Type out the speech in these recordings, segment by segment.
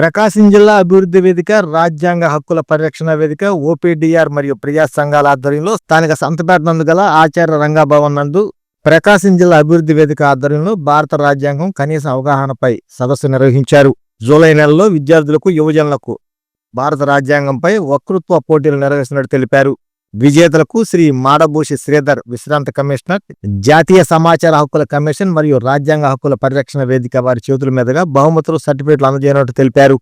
ప్రకాశం జిల్లా అభివృద్ధి వేదిక రాజ్యాంగ హక్కుల పరిరక్షణ వేదిక ఓపీడీఆర్ మరియు ప్రజా సంఘాల ఆధ్వర్యంలో స్థానిక సంతపేట నందు గల ఆచార్య రంగాభవన్ నందు ప్రకాశం జిల్లా అభివృద్ధి వేదిక ఆధ్వర్యంలో భారత రాజ్యాంగం కనీస అవగాహనపై సదస్సు నిర్వహించారు. జూలై నెలలో విద్యార్థులకు యువజనులకు భారత రాజ్యాంగంపై వక్తృత్వ పోటీలు నిర్వహిస్తున్నట్టు తెలిపారు. విజేతలకు శ్రీ మాడభూషి శ్రీధర్ విశ్రాంత కమిషనర్ జాతీయ సమాచార హక్కుల కమిషన్ మరియు రాజ్యాంగ హక్కుల పరిరక్షణ వేదిక వారి చేతుల మీదుగా బహుమతులు సర్టిఫికెట్లు అందజేయనట్టు తెలిపారు.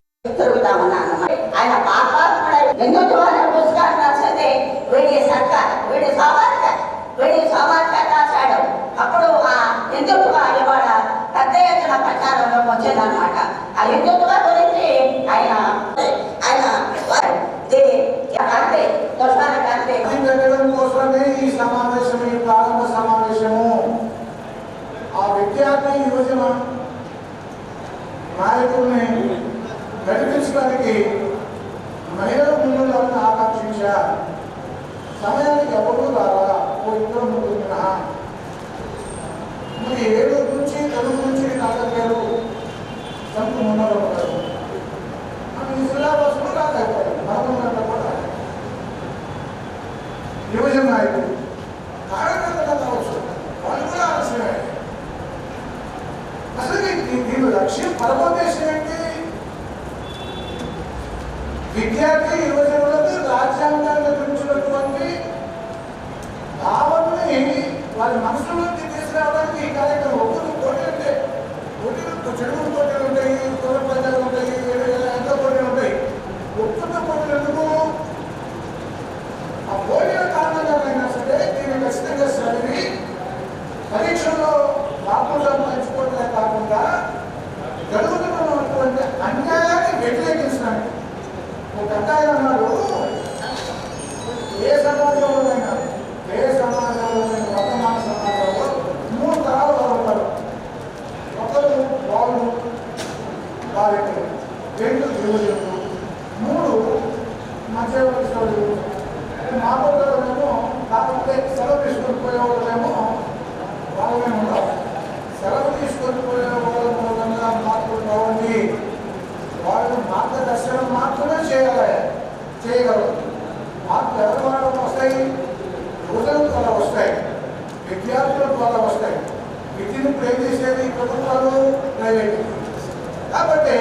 నడిపించడానికి మహిళల పిల్లలను ఆకాంక్షించా సమయానికి ఎవరు రావాలా? ఓ ఇద్దరు ముందు మినహా మరి ఏడు నుంచి తెలుగు నుంచి నాటకాలు సంతు ముందర ఉంటారు ఈ సిలబస్లో రాకపోయారు మరొక కూడా యువజన నాయకులు కార్యకర్తలు కావచ్చు వాళ్ళు కూడా ఆలస్యమే. అసలు దీని లక్ష్యం పరమ ఏంటి విద్యార్థి యువజనులకు రాజ్యాంగాన్ని గురించినటువంటి భావనని వారి మనసులోకి తీసుకురావడానికి ఈ కార్యక్రమం ఒక్కరు పోటీ అంటే పోటీలు చెడుగుడు పోటీలు ఉంటాయి. ఒక అన్నారు ఏ సమాజంలోనైనా ఏ సమాజంలోనైనా వర్తమాన సమాజంలో మూడు తరాలు వారు ఉంటారు ఒకరు వాళ్ళు బాలికలు రెండు యువజనులు మూడు మధ్య వయసు మామూలుగానేమో కాకపోతే సెలవు తీసుకొని పోయేవాళ్ళేమో వాళ్ళమే ఉంటారు. సెలవు తీసుకొని పోయే వాళ్ళ మూలంగా మార్పులు రావండి వాళ్ళు మార్గదర్శనం మాత్రమే చేయాలి చేయగలరు మార్పులు ఎవరి ద్వారా వస్తాయి యువతల ద్వారా వస్తాయి విద్యార్థుల ద్వారా వస్తాయి. విద్యను ప్రేమ చేసేది ప్రభుత్వాలు ప్రైవేట్. కాబట్టి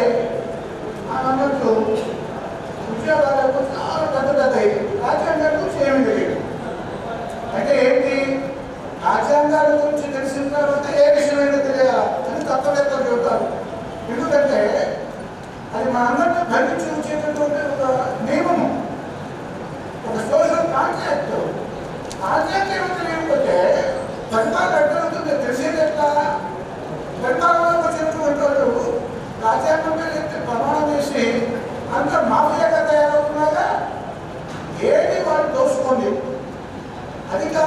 ఆ అన్నట్లు ఉద్యోగాలకు చాలా పెద్ద పెద్ద రాజ్యాంగాల గురించి ఏమీ తెలియదు అంటే ఏంటి? రాజ్యాంగాల గురించి తెలిసిన తర్వాత ఏ విషయమైనా తెలియాలా? అని తత్వవేత్తలు చెబుతారు. ఎందుకంటే అది మా అన్నట్టు ధరించి రాజ్యాంగం మీద ప్రమాణం వేసి అంత మాఫియాగా తయారవుతున్నాగా ఏది వాళ్ళు దోసుకోండి అధికార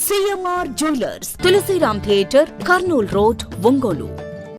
CMR jewellers Tulasiram theatre Kurnool road Vangolu